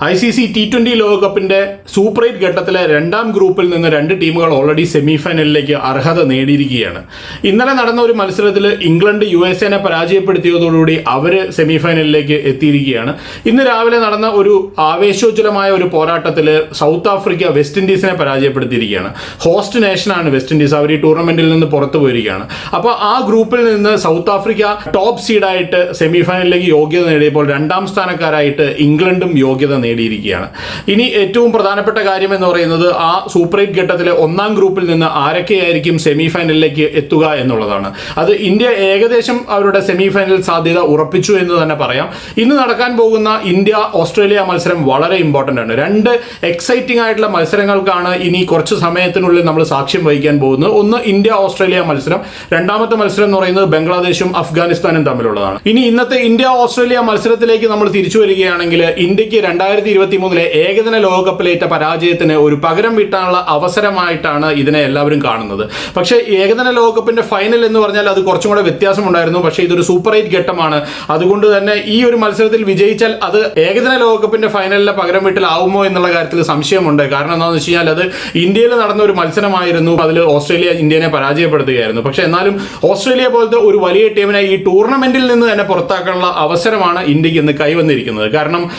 I C C T twenty ലോകകപ്പിന്റെ super eight ഘട്ടത്തിലെ രണ്ടാം ഗ്രൂപ്പിൽ നിന്ന് രണ്ട് ടീമുകൾ ഓൾറെഡി സെമി ഫൈനലിലേക്ക് അർഹത നേടിയിരിക്കുകയാണ്. ഇന്നലെ നടന്ന ഒരു മത്സരത്തിൽ ഇംഗ്ലണ്ട് യു എസ് എനെ പരാജയപ്പെടുത്തിയതോടുകൂടി അവർ സെമി ഫൈനലിലേക്ക് എത്തിയിരിക്കുകയാണ്. ഇന്ന് രാവിലെ നടന്ന ഒരു ആവേശോജ്വലമായ ഒരു പോരാട്ടത്തിൽ സൗത്ത് ആഫ്രിക്ക വെസ്റ്റ് ഇൻഡീസിനെ പരാജയപ്പെടുത്തിയിരിക്കുകയാണ്. ഹോസ്റ്റ് നേഷനാണ് വെസ്റ്റ് ഇൻഡീസ്. അവർ ഈ ടൂർണമെന്റിൽ നിന്ന് പുറത്തു പോയിരിക്കുകയാണ്. അപ്പോൾ ആ ഗ്രൂപ്പിൽ നിന്ന് സൗത്ത് ആഫ്രിക്ക ടോപ്പ് സീഡായിട്ട് സെമി ഫൈനലിലേക്ക് യോഗ്യത നേടിയപ്പോൾ രണ്ടാം സ്ഥാനക്കാരായിട്ട് ഇംഗ്ലണ്ടും യോഗ്യത നേടിയിരിക്കുകയാണ്. ഇനി ഏറ്റവും പ്രധാനപ്പെട്ട കാര്യം എന്ന് പറയുന്നത് ആ സൂപ്പർ എയ്റ്റ് ഘട്ടത്തിലെ ഒന്നാം ഗ്രൂപ്പിൽ നിന്ന് ആരൊക്കെയായിരിക്കും സെമി ഫൈനലിലേക്ക് എത്തുക എന്നുള്ളതാണ്. അത് ഇന്ത്യ ഏകദേശം അവരുടെ സെമി ഫൈനൽ സാധ്യത ഉറപ്പിച്ചു എന്ന് തന്നെ പറയാം. ഇന്ന് നടക്കാൻ പോകുന്ന ഇന്ത്യ ഓസ്ട്രേലിയ മത്സരം വളരെ ഇമ്പോർട്ടന്റ് ആണ്. രണ്ട് എക്സൈറ്റിംഗ് ആയിട്ടുള്ള മത്സരങ്ങൾക്കാണ് ഇനി കുറച്ച് സമയത്തിനുള്ളിൽ നമ്മൾ സാക്ഷ്യം വഹിക്കാൻ പോകുന്നത്. ഒന്ന് ഇന്ത്യ ഓസ്ട്രേലിയ മത്സരം. രണ്ടാമത്തെ മത്സരം എന്ന് പറയുന്നത് ബംഗ്ലാദേശും അഫ്ഗാനിസ്ഥാനും തമ്മിലുള്ളതാണ്. ഇനി ഇന്നത്തെ ഇന്ത്യ ഓസ്ട്രേലിയ മത്സരത്തിലേക്ക് നമ്മൾ തിരിച്ചു വരികയാണെങ്കിൽ ഇന്ത്യയ്ക്ക് രണ്ടായിരത്തി ഇരുപത്തി മൂന്നിലെ ഏകദിന ലോകകപ്പിലേറ്റ പരാജയത്തിന് ഒരു പകരം വീട്ടാനുള്ള അവസരമായിട്ടാണ് ഇതിനെ എല്ലാവരും കാണുന്നത്. പക്ഷേ ഏകദിന ലോകകപ്പിന്റെ ഫൈനൽ എന്ന് പറഞ്ഞാൽ അത് കുറച്ചും കൂടെ വ്യത്യാസമുണ്ടായിരുന്നു. പക്ഷേ ഇതൊരു സൂപ്പർ എയ്റ്റ് ഘട്ടമാണ്. അതുകൊണ്ട് തന്നെ ഈ ഒരു മത്സരത്തിൽ വിജയിച്ചാൽ അത് ഏകദിന ലോകകപ്പിന്റെ ഫൈനലിലെ പകരം വീട്ടിലാവുമോ എന്നുള്ള കാര്യത്തിൽ സംശയമുണ്ട്. കാരണം എന്താണെന്ന് വെച്ച് കഴിഞ്ഞാൽ അത് ഇന്ത്യയിൽ നടന്ന ഒരു മത്സരമായിരുന്നു. അതിൽ ഓസ്ട്രേലിയ ഇന്ത്യനെ പരാജയപ്പെടുത്തുകയായിരുന്നു. പക്ഷേ എന്നാലും ഓസ്ട്രേലിയ പോലത്തെ ഒരു വലിയ ടീമിനെ ഈ ടൂർണമെന്റിൽ നിന്ന് തന്നെ പുറത്താക്കാനുള്ള അവസരമാണ് ഇന്ത്യയ്ക്ക് ഇന്ന് കൈവന്നിരിക്കുന്നത്. കാരണം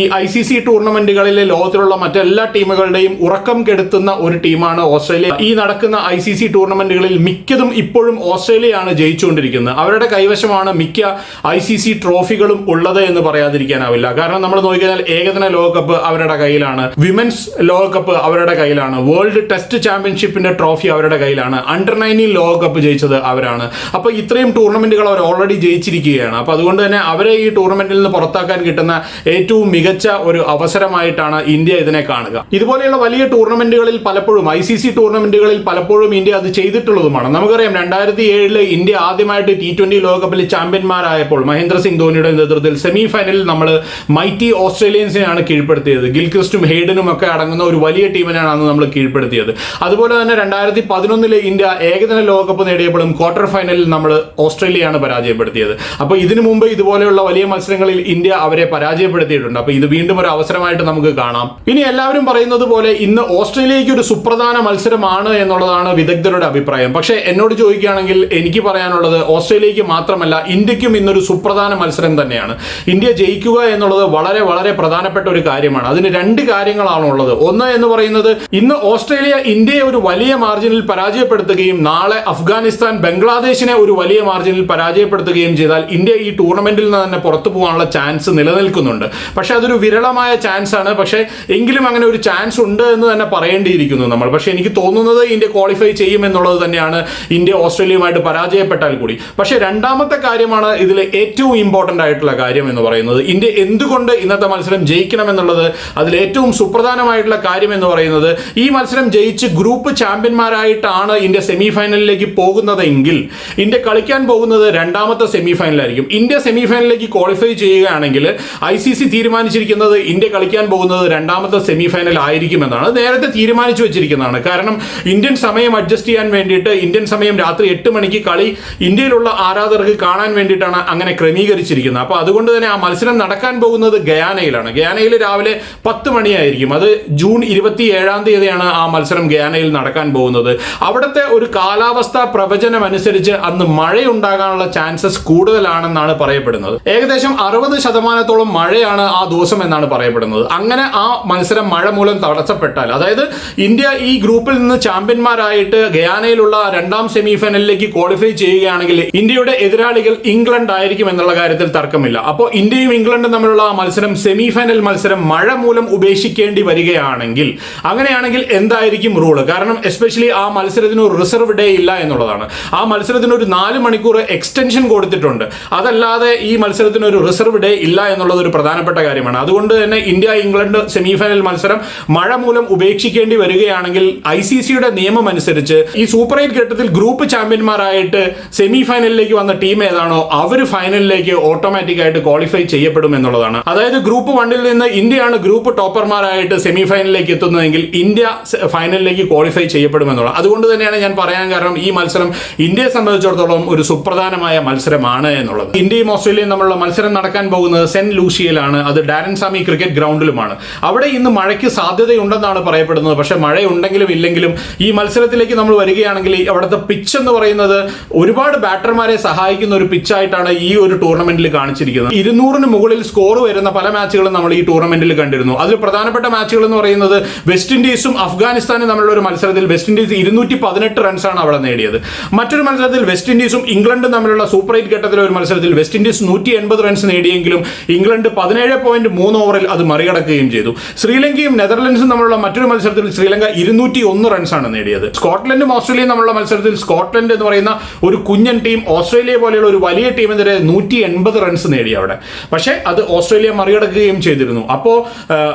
ഈ ഐ സി സി ടൂർണമെന്റുകളിലെ ലോകത്തിലുള്ള മറ്റെല്ലാ ടീമുകളുടെയും ഉറക്കം കെടുത്തുന്ന ഒരു ടീമാണ് ഓസ്ട്രേലിയ. ഈ നടക്കുന്ന ഐ സി സി ടൂർണമെന്റുകളിൽ മിക്കതും ഇപ്പോഴും ഓസ്ട്രേലിയയാണ് ജയിച്ചുകൊണ്ടിരിക്കുന്നത്. അവരുടെ കൈവശമാണ് മിക്ക ഐ സി സി ട്രോഫികളും ഉള്ളത് എന്ന് പറയാതിരിക്കാനാവില്ല. കാരണം നമ്മൾ നോക്കിയാൽ ഏകദിന ലോകകപ്പ് അവരുടെ കയ്യിലാണ്. വിമൻസ് ലോകകപ്പ് അവരുടെ കയ്യിലാണ്. വേൾഡ് ടെസ്റ്റ് ചാമ്പ്യൻഷിപ്പിന്റെ ട്രോഫി അവരുടെ കയ്യിലാണ്. അണ്ടർ നയന്റീൻ ലോകകപ്പ് ജയിച്ചത് അവരാണ്. അപ്പോൾ ഇത്രയും ടൂർണമെന്റുകൾ അവർ ഓൾറെഡി ജയിച്ചിരിക്കുകയാണ്. അപ്പോൾ അതുകൊണ്ട് തന്നെ അവരെ ഈ ടൂർണമെന്റിൽ നിന്ന് പുറത്താക്കാൻ കിട്ടുന്ന ഏറ്റവും മികച്ച ഒരു അവസരമായിട്ടാണ് ഇന്ത്യ ഇതിനെ കാണുക. ഇതുപോലെയുള്ള വലിയ ടൂർണമെന്റുകളിൽ പലപ്പോഴും ഐ സി സി ടൂർണമെന്റുകളിൽ പലപ്പോഴും ഇന്ത്യ അത് ചെയ്തിട്ടുള്ളതുമാണ്. നമുക്കറിയാം രണ്ടായിരത്തി ഏഴിൽ ഇന്ത്യ ആദ്യമായിട്ട് ടി ട്വന്റി ലോകകപ്പിൽ ചാമ്പ്യന്മാരായപ്പോൾ മഹേന്ദ്ര സിംഗ് ധോണിയുടെ നേതൃത്വത്തിൽ സെമി ഫൈനലിൽ നമ്മൾ മൈറ്റി ഓസ്ട്രേലിയൻസിനെയാണ് കീഴ്പ്പെടുത്തിയത്. ഗിൽക്രിസ്റ്റും ഹെയ്ഡനും ഒക്കെ അടങ്ങുന്ന ഒരു വലിയ ടീമിനെയാണ് അന്ന് നമ്മൾ കീഴ്പ്പെടുത്തിയത്. അതുപോലെ തന്നെ രണ്ടായിരത്തി പതിനൊന്നിലെ ഇന്ത്യ ഏകദിന ലോകകപ്പ് നേടിയപ്പോഴും ക്വാർട്ടർ ഫൈനലിൽ നമ്മൾ ഓസ്ട്രേലിയയാണ് പരാജയപ്പെടുത്തിയത്. അപ്പോൾ ഇതിനു മുമ്പ് ഇതുപോലെയുള്ള വലിയ മത്സരങ്ങളിൽ ഇന്ത്യ അവരെ പരാജയപ്പെടുത്തിയിട്ടുണ്ട്. അപ്പോൾ ഇത് വീണ്ടും ഒരു അവസരമായിട്ട് നമുക്ക് കാണാം. ഇനി എല്ലാവരും പറയുന്നത് പോലെ ഇന്ന് ഓസ്ട്രേലിയയ്ക്ക് ഒരു സുപ്രധാന മത്സരമാണ് എന്നുള്ളതാണ് വിദഗ്ധരുടെ അഭിപ്രായം. പക്ഷേ എന്നോട് ചോദിക്കുകയാണെങ്കിൽ എനിക്ക് പറയാനുള്ളത് ഓസ്ട്രേലിയയ്ക്ക് മാത്രമല്ല ഇന്ത്യക്കും ഇന്നൊരു സുപ്രധാന മത്സരം തന്നെയാണ്. ഇന്ത്യ ജയിക്കുക എന്നുള്ളത് വളരെ വളരെ പ്രധാനപ്പെട്ട ഒരു കാര്യമാണ്. അതിന് രണ്ട് കാര്യങ്ങളാണ് ഉള്ളത് ഒന്ന് എന്ന് പറയുന്നത് ഇന്ന് ഓസ്ട്രേലിയ ഇന്ത്യയെ ഒരു വലിയ മാർജിനിൽ പരാജയപ്പെടുത്തുകയും നാളെ അഫ്ഗാനിസ്ഥാൻ ബംഗ്ലാദേശിനെ ഒരു വലിയ മാർജിനിൽ പരാജയപ്പെടുത്തുകയും ചെയ്താൽ ഇന്ത്യ ഈ ടൂർണമെന്റിൽ നിന്ന് തന്നെ പുറത്തു പോകാനുള്ള ചാൻസ് നിലനിൽക്കുന്നുണ്ട്. പക്ഷെ അതൊരു വിരളമായ ചാൻസ് ആണ്. പക്ഷേ എങ്കിലും അങ്ങനെ ഒരു ചാൻസ് ഉണ്ട് എന്ന് തന്നെ പറയേണ്ടിയിരിക്കുന്നു നമ്മൾ. പക്ഷേ എനിക്ക് തോന്നുന്നത് ഇന്ത്യ ക്വാളിഫൈ ചെയ്യും എന്നുള്ളത് തന്നെയാണ് ഇന്ത്യ ഓസ്ട്രേലിയയുമായിട്ട് പരാജയപ്പെട്ടാൽ കൂടി. പക്ഷേ രണ്ടാമത്തെ കാര്യമാണ് ഇതിൽ ഏറ്റവും ഇമ്പോർട്ടന്റ് ആയിട്ടുള്ള കാര്യം എന്ന് പറയുന്നത്. ഇന്ത്യ എന്തുകൊണ്ട് ഇന്നത്തെ മത്സരം ജയിക്കണം എന്നുള്ളത് അതിൽ ഏറ്റവും സുപ്രധാനമായിട്ടുള്ള കാര്യം എന്ന് പറയുന്നത് ഈ മത്സരം ജയിച്ച് ഗ്രൂപ്പ് ചാമ്പ്യന്മാരായിട്ടാണ് ഇന്ത്യ സെമി ഫൈനലിലേക്ക് പോകുന്നതെങ്കിൽ ഇന്ത്യ കളിക്കാൻ പോകുന്നത് രണ്ടാമത്തെ സെമി ഫൈനലായിരിക്കും ഇന്ത്യ സെമി ഫൈനലിലേക്ക് ക്വാളിഫൈ ചെയ്യുകയാണെങ്കിൽ ഐ സി സി തീരുമാനിച്ചിരിക്കുന്നത് ഇന്ത്യ കളിക്കാൻ പോകുന്നത് രണ്ടാമത്തെ സെമി ഫൈനൽ ആയിരിക്കുമെന്നാണ് നേരത്തെ തീരുമാനിച്ചു വെച്ചിരിക്കുന്നതാണ്. കാരണം ഇന്ത്യൻ സമയം അഡ്ജസ്റ്റ് ചെയ്യാൻ വേണ്ടിയിട്ട് ഇന്ത്യൻ സമയം രാത്രി എട്ട് മണിക്ക് കളി ഇന്ത്യയിലുള്ള ആരാധകർക്ക് കാണാൻ വേണ്ടിയിട്ടാണ് അങ്ങനെ ക്രമീകരിച്ചിരിക്കുന്നത്. അപ്പോൾ അതുകൊണ്ട് തന്നെ ആ മത്സരം നടക്കാൻ പോകുന്നത് ഗയാനയിലാണ്. ഗയാനയിൽ രാവിലെ പത്ത് മണിയായിരിക്കും. അത് ജൂൺ ഇരുപത്തി ഏഴാം തീയതിയാണ് ആ മത്സരം ഗയാനയിൽ നടക്കാൻ പോകുന്നത്. അവിടുത്തെ ഒരു കാലാവസ്ഥ പ്രവചനം അനുസരിച്ച് അന്ന് മഴയുണ്ടാകാനുള്ള ചാൻസസ് കൂടുതലാണെന്നാണ് പറയപ്പെടുന്നത്. ഏകദേശം അറുപത് ശതമാനത്തോളം മഴയാണ് ആ ദിവസം എന്നാണ് പറയപ്പെടുന്നത്. അങ്ങനെ ആ മത്സരം മഴ മൂലം തടസ്സപ്പെട്ടാൽ അതായത് ഇന്ത്യ ഈ ഗ്രൂപ്പിൽ നിന്ന് ചാമ്പ്യന്മാരായിട്ട് ഗയാനയിലുള്ള രണ്ടാം സെമി ഫൈനലിലേക്ക് ക്വാളിഫൈ ചെയ്യുകയാണെങ്കിൽ ഇന്ത്യയുടെ എതിരാളികൾ ഇംഗ്ലണ്ട് ആയിരിക്കും എന്നുള്ള കാര്യത്തിൽ തർക്കമില്ല. അപ്പോൾ ഇന്ത്യയും ഇംഗ്ലണ്ടും തമ്മിലുള്ള ആ മത്സരം സെമി ഫൈനൽ മത്സരം മഴ മൂലം ഉപേക്ഷിക്കേണ്ടി വരികയാണെങ്കിൽ അങ്ങനെയാണെങ്കിൽ എന്തായിരിക്കും റൂൾ കാരണം എസ്പെഷ്യലി ആ മത്സരത്തിന് ഒരു റിസർവ് ഡേ ഇല്ല എന്നുള്ളതാണ്. ആ മത്സരത്തിന് ഒരു നാല് മണിക്കൂർ എക്സ്റ്റൻഷൻ കൊടുത്തിട്ടുണ്ട്. അതല്ലാതെ ഈ മത്സരത്തിന് ഒരു റിസർവ് ഡേ ഇല്ല എന്നുള്ളത് ഒരു പ്രധാനപ്പെട്ട കാര്യമാണ്. അതുകൊണ്ട് അതുകൊണ്ട് തന്നെ ഇന്ത്യ ഇംഗ്ലണ്ട് സെമിഫൈനൽ മത്സരം മഴ മൂലം ഉപേക്ഷിക്കേണ്ടി വരികയാണെങ്കിൽ ഐ സി സിയുടെ നിയമം അനുസരിച്ച് ഈ സൂപ്പർ എയ്റ്റ് ഘട്ടത്തിൽ ഗ്രൂപ്പ് ചാമ്പ്യന്മാരായിട്ട് സെമി ഫൈനലിലേക്ക് വന്ന ടീം ഏതാണോ അവർ ഫൈനലിലേക്ക് ഓട്ടോമാറ്റിക് ആയിട്ട് ക്വാളിഫൈ ചെയ്യപ്പെടും എന്നുള്ളതാണ്. അതായത് ഗ്രൂപ്പ് വണ്ണിൽ നിന്ന് ഇന്ത്യയാണ് ഗ്രൂപ്പ് ടോപ്പർമാരായിട്ട് സെമി ഫൈനലിലേക്ക് എത്തുന്നതെങ്കിൽ ഇന്ത്യ ഫൈനലിലേക്ക് ക്വാളിഫൈ ചെയ്യപ്പെടും എന്നുള്ളത് അതുകൊണ്ട് തന്നെയാണ് ഞാൻ പറയാൻ കാരണം ഈ മത്സരം ഇന്ത്യയെ സംബന്ധിച്ചിടത്തോളം ഒരു സുപ്രധാനമായ മത്സരമാണ് എന്നുള്ളത്. ഇന്ത്യയും ഓസ്ട്രേലിയയും തമ്മിലുള്ള മത്സരം നടക്കാൻ പോകുന്നത് സെന്റ് ലൂഷിയയിലാണ് അത് ഡാരൻ സാമി ക്രിക്കറ്റ് ഗ്രൗണ്ടിലുമാണ്. അവിടെ ഇന്ന് മഴയ്ക്ക് സാധ്യതയുണ്ടെന്നാണ് പറയപ്പെടുന്നത്. പക്ഷേ മഴയുണ്ടെങ്കിലും ഇല്ലെങ്കിലും ഈ മത്സരത്തിലേക്ക് നമ്മൾ വരികയാണെങ്കിൽ ഈ അവിടുത്തെ പിച്ച് എന്ന് പറയുന്നത് ഒരുപാട് ബാറ്റർമാരെ സഹായിക്കുന്ന ഒരു പിച്ചായിട്ടാണ് ഈ ഒരു ടൂർണമെന്റിൽ കാണിച്ചിരിക്കുന്നത്. ഇരുന്നൂറിന് മുകളിൽ സ്കോർ വരുന്ന പല മാച്ചുകളും നമ്മൾ ഈ ടൂർണമെന്റിൽ കണ്ടിരുന്നു. അതിൽ പ്രധാനപ്പെട്ട മാച്ചുകൾ എന്ന് പറയുന്നത് വെസ്റ്റ് ഇൻഡീസും അഫ്ഗാനിസ്ഥാനും തമ്മിലുള്ള ഒരു മത്സരത്തിൽ വെസ്റ്റ് ഇൻഡീസ് ഇരുന്നൂറ്റി പതിനെട്ട് റൺസാണ് അവിടെ നേടിയത്. മറ്റൊരു മത്സരത്തിൽ വെസ്റ്റ് ഇൻഡീസും ഇംഗ്ലണ്ടും തമ്മിലുള്ള സൂപ്പർ എയ്റ്റ് ഘട്ടത്തിലെ ഒരു മത്സരത്തിൽ വെസ്റ്റ് ഇൻഡീസ് നൂറ്റി എൺപത് റൺസ് നേടിയെങ്കിലും ഇംഗ്ലണ്ട് പതിനേഴ് പോയിന്റ് മൂന്ന് ഓവറിൽ അത് മറികടക്കുകയും ചെയ്തു. ശ്രീലങ്കയും നെതർലൻഡ്സും തമ്മിലുള്ള മറ്റൊരു മത്സരത്തിൽ ശ്രീലങ്ക ഇരുന്നൂറ്റി ഒന്ന് റൺസാണ് നേടിയത്. സ്കോട്ട്ലൻഡും ഓസ്ട്രേലിയയും തമ്മിലുള്ള മത്സരത്തിൽ സ്കോട്ട്ലൻഡ് എന്ന് പറയുന്ന ഒരു കുഞ്ഞൻ ടീം ഓസ്ട്രേലിയ പോലെയുള്ള ഒരു വലിയ ടീമിനെതിരെ നൂറ്റി എൺപത് റൺസ് നേടി അവിടെ. പക്ഷേ അത് ഓസ്ട്രേലിയ മറികടക്കുകയും ചെയ്തിരുന്നു. അപ്പോൾ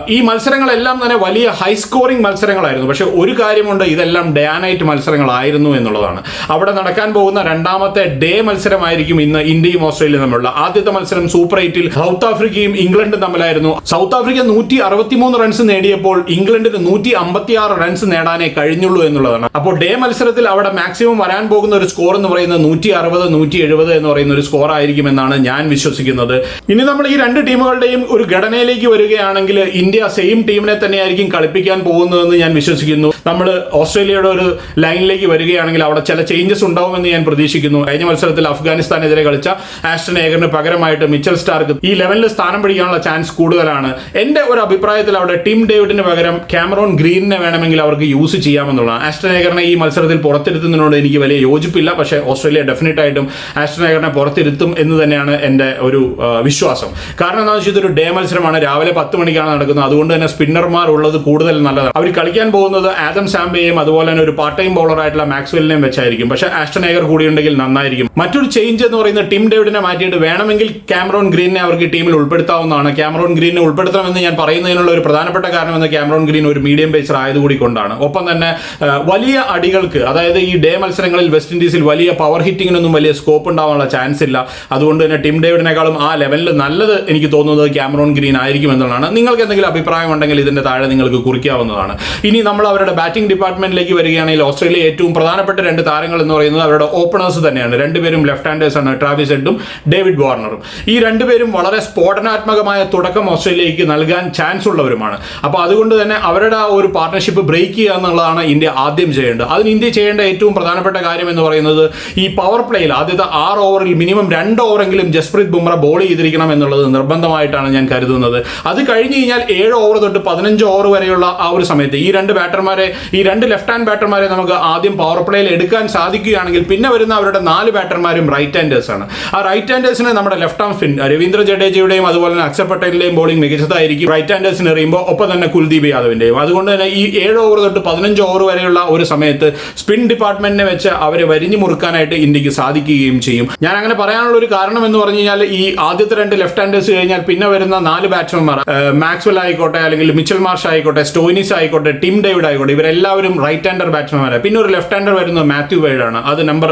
ഈ മത്സരങ്ങളെല്ലാം തന്നെ വലിയ ഹൈ സ്കോറിംഗ് മത്സരങ്ങളായിരുന്നു. പക്ഷേ ഒരു കാര്യമുണ്ട് ഇതെല്ലാം ഡേ മത്സരങ്ങളായിരുന്നു എന്നുള്ളതാണ്. അവിടെ നടക്കാൻ പോകുന്ന രണ്ടാമത്തെ ഡേ മത്സരമായിരിക്കും ഇന്ന് ഇന്ത്യയും ഓസ്ട്രേലിയയും തമ്മിലുള്ള. ആദ്യത്തെ മത്സരം സൂപ്പർ എയ്റ്റിൽ സൗത്ത് ആഫ്രിക്കയും ഇംഗ്ലണ്ടും തമ്മിലായിരുന്നു. സൗത്ത് ആഫ്രിക്ക നൂറ്റി അറുപത്തിമൂന്ന് റൺസ് നേടിയപ്പോൾ ഇംഗ്ലണ്ടിന് നൂറ്റി അമ്പത്തിയാറ് റൺസ് നേടാനേ കഴിഞ്ഞുള്ളൂ എന്നുള്ളതാണ്. അപ്പോൾ ഡേ മത്സരത്തിൽ അവിടെ മാക്സിമം വരാൻ പോകുന്ന ഒരു സ്കോർ എന്ന് പറയുന്നത് നൂറ്റി അറുപത് നൂറ്റി എഴുപത് എന്ന് പറയുന്ന ഒരു സ്കോർ ആയിരിക്കും എന്നാണ് ഞാൻ വിശ്വസിക്കുന്നത്. ഇനി നമ്മൾ ഈ രണ്ട് ടീമുകളുടെയും ഒരു ഘടനയിലേക്ക് വരികയാണെങ്കിൽ ഇന്ത്യ സെയിം ടീമിനെ തന്നെയായിരിക്കും കളിപ്പിക്കാൻ പോകുന്നതെന്ന് ഞാൻ വിശ്വസിക്കുന്നു. നമ്മൾ ഓസ്ട്രേലിയയുടെ ഒരു ലൈനിലേക്ക് വരികയാണെങ്കിൽ അവിടെ ചില ചേഞ്ചസ് ഉണ്ടാവുമെന്ന് ഞാൻ പ്രതീക്ഷിക്കുന്നു. കഴിഞ്ഞ മത്സരത്തിൽ അഫ്ഗാനിസ്ഥാനെതിരെ കളിച്ച ആസ്റ്റൺ ഏഗറിന് പകരമായിട്ട് മിച്ചൽ സ്റ്റാർക്ക് ഈ ലെവലിൽ സ്ഥാനം പിടിക്കാനുള്ള ചാൻസ് കൂടുതലാണ്. എന്റെ ഒരു അഭിപ്രായത്തിൽ അവിടെ ടിം ഡേവിഡിന് പകരം ക്യാമറോൺ ഗ്രീനിനെ വേണമെങ്കിൽ അവർക്ക് യൂസ് ചെയ്യാമെന്നുള്ളതാണ്. ആസ്റ്റനേഗറിനെ ഈ മത്സരത്തിൽ പുറത്തിരുത്തുന്നതിനോട് എനിക്ക് വലിയ യോജിപ്പില്ല. പക്ഷേ ഓസ്ട്രേലിയ ഡെഫിനറ്റ് ആയിട്ടും ആസ്റ്റനേഗറിനെ പുറത്തിരുത്തും എന്ന് തന്നെയാണ് എന്റെ ഒരു വിശ്വാസം. കാരണം എന്താണെന്ന് വെച്ചാൽ ഇതൊരു ഡേ മത്സരമാണ്. രാവിലെ പത്ത് മണിക്കാണ് നടക്കുന്നത്. അതുകൊണ്ട് തന്നെ സ്പിന്നർമാർ ഉള്ളത് കൂടുതൽ നല്ലതാണ്. അവർ കളിക്കാൻ പോകുന്നത് ആദം സാംബയെയും അതുപോലെ തന്നെ ഒരു പാർട്ട് ടൈം ബൗളർ ആയിട്ടുള്ള മാക്സ്വെലിനെയും വെച്ചായിരിക്കും. പക്ഷേ ആസ്റ്റനേഗർ കൂടി ഉണ്ടെങ്കിൽ നന്നായിരിക്കും. മറ്റൊരു ചേഞ്ച് എന്ന് പറയുന്നത് ടിം ഡേവിഡിനെ മാറ്റിയിട്ട് വേണമെങ്കിൽ ക്യാമറോൺ ഗ്രീനെ അവർക്ക് ടീമിൽ ഉൾപ്പെടുത്താവുന്നതാണ്. ക്യാമറോൺ ഗ്രീനെ ഉൾപ്പെടുത്തണമെന്ന് ഞാൻ പറയുന്നതിനുള്ള ഒരു പ്രധാനപ്പെട്ട കാരണം എന്ന് ക്യാമറോൺ ഗ്രീൻ ഒരു മീഡിയം പേസർ ആയതുകൂടി കൊണ്ടാണ്. ഒപ്പം തന്നെ വലിയ അടികൾക്ക് അതായത് ഈ ഡേ മത്സരങ്ങളിൽ വെസ്റ്റ് ഇൻഡീസിൽ വലിയ പവർ ഹിറ്റിങ്ങിനൊന്നും വലിയ സ്കോപ്പ് ഉണ്ടാവാനുള്ള ചാൻസ് ഇല്ല. അതുകൊണ്ട് തന്നെ ടിം ഡേവിഡിനേക്കാളും ആ ലെവലിൽ നല്ലത് എനിക്ക് തോന്നുന്നത് ക്യാമറോൺ ഗ്രീൻ ആയിരിക്കും എന്നുള്ളതാണ്. നിങ്ങൾക്ക് എന്തെങ്കിലും അഭിപ്രായം ഉണ്ടെങ്കിൽ ഇതിന്റെ താഴെ നിങ്ങൾക്ക് കുറിക്കാവുന്നതാണ്. ഇനി നമ്മൾ അവരുടെ ബാറ്റിംഗ് ഡിപ്പാർട്ട്മെന്റിലേക്ക് വരികയാണെങ്കിൽ ഓസ്ട്രേലിയ ഏറ്റവും പ്രധാനപ്പെട്ട രണ്ട് താരങ്ങൾ എന്ന് പറയുന്നത് അവരുടെ ഓപ്പണേഴ്സ് തന്നെയാണ്. രണ്ടുപേരും ലെഫ്റ്റ് ഹാൻഡേഴ്സാണ് ട്രാവിസ് ഹെഡും ഡേവിഡ് വാർണറും ഈ രണ്ടുപേരും വളരെ സ്ഫോടനാത്മകമായ തുടക്കം ഓസ്ട്രേലിയക്ക് നൽകാൻ ചാൻസ് ഉള്ളവരുമാണ്. അപ്പോൾ അതുകൊണ്ട് തന്നെ അവരുടെ ആ ഒരു പാർട്ട്ണർഷിപ്പ് ബ്രേക്ക് ചെയ്യുക എന്നുള്ളതാണ് ഇന്ത്യ ആദ്യം ചെയ്യേണ്ടത്. അതിന് ഇന്ത്യ ചെയ്യേണ്ട ഏറ്റവും പ്രധാനപ്പെട്ട കാര്യം എന്ന് പറയുന്നത് ഈ പവർ പ്ലേയിൽ ആദ്യത്തെ ആറ് ഓവറിൽ മിനിമം രണ്ട് ഓവറെങ്കിലും ജസ്പ്രീത് ബുംറ ബോൾ ചെയ്തിരിക്കണം എന്നുള്ളത് നിർബന്ധമായിട്ടാണ് ഞാൻ കരുതുന്നത്. അത് കഴിഞ്ഞ് കഴിഞ്ഞാൽ ഏഴ് ഓവർ തൊട്ട് പതിനഞ്ച് ഓവർ വരെയുള്ള ആ ഒരു സമയത്ത് ഈ രണ്ട് ബാറ്റർമാരെ ഈ രണ്ട് ലെഫ്റ്റ് ഹാൻഡ് ബാറ്റർമാരെ നമുക്ക് ആദ്യം പവർ പ്ലേയിൽ എടുക്കാൻ സാധിക്കുകയാണെങ്കിൽ പിന്നെ വരുന്ന അവരുടെ നാല് ബാറ്റർമാരും റൈറ്റ് ഹാൻഡേഴ്സാണ് ആ റൈറ്റ് ഹാൻഡേഴ്സിനെ നമ്മുടെ ലെഫ്റ്റ് ആം ഫിൻ രവീന്ദ്ര ജഡേജയുടെയും അതുപോലെ തന്നെ അക്ഷർ പട്ടേലിന്റെയും ബോളിംഗ് മികച്ചതായിരിക്കും. റൈറ്റ് ഹാൻഡേഴ്സിന് എറിയുമ്പോൾ ഒപ്പം തന്നെ കുൽദീപ് യാദവിന്റെയും അതുകൊണ്ട് തന്നെ ഈ ഏഴ് ഓവർ തൊട്ട് പതിനഞ്ച് ഓവർ വരെയുള്ള ഒരു സമയത്ത് സ്പിൻ ഡിപ്പാർട്ട്മെന്റിനെ വെച്ച് അവരെ വരിഞ്ഞു മുറുക്കാനായിട്ട് ഇന്ത്യയ്ക്ക് സാധിക്കുകയും ചെയ്യും. ഞാൻ അങ്ങനെ പറയാനുള്ള ഒരു കാരണം എന്ന് പറഞ്ഞു കഴിഞ്ഞാൽ ഈ ആദ്യത്തെ രണ്ട് ലെഫ്റ്റ് ഹാൻഡേഴ്സ് കഴിഞ്ഞാൽ പിന്നെ വരുന്ന നാല് ബാറ്റ്സ്മാൻമാർ മാക്സ്വൽ ആയിക്കോട്ടെ അല്ലെങ്കിൽ മിച്ചൽ മാർഷ് ആയിക്കോട്ടെ സ്റ്റോയിനിസ് ആയിക്കോട്ടെ ടിം ഡേവിഡ് ആയിക്കോട്ടെ ഇവരെല്ലാവരും റൈറ്റ് ഹാൻഡർ ബാറ്റ്സ്മാൻമാരാണ് പിന്നെ ഒരു ലെഫ്റ്റ് ഹാൻഡർ വരുന്നത് മാത്യു ആണ്. അത് നമ്പർ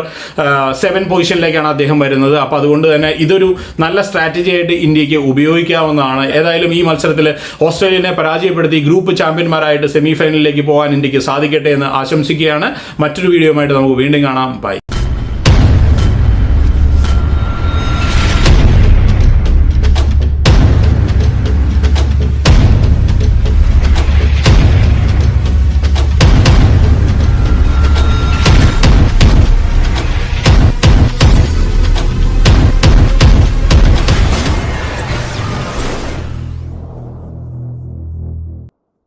സെവൻ പൊസിഷനിലേക്കാണ് അദ്ദേഹം വരുന്നത്. അപ്പോൾ അതുകൊണ്ട് തന്നെ ഇതൊരു നല്ല സ്ട്രാറ്റജി ആയിട്ട് ഇന്ത്യയ്ക്ക് ഉപയോഗിക്കാവുന്നതാണ്. ഏതായാലും ഈ മത്സരത്തിൽ ഓസ്ട്രേലിയനെ പരാജയപ്പെടുത്തി ഗ്രൂപ്പ് ചാമ്പ്യന്മാരായിട്ട് സെമി ഫൈനലിലേക്ക് പോകാൻ ഇന്ത്യയ്ക്ക് സാധിക്കട്ടെ എന്ന് ആശംസിക്കുകയാണ്. മറ്റൊരു വീഡിയോയുമായിട്ട് നമുക്ക് വീണ്ടും കാണാം. ബൈ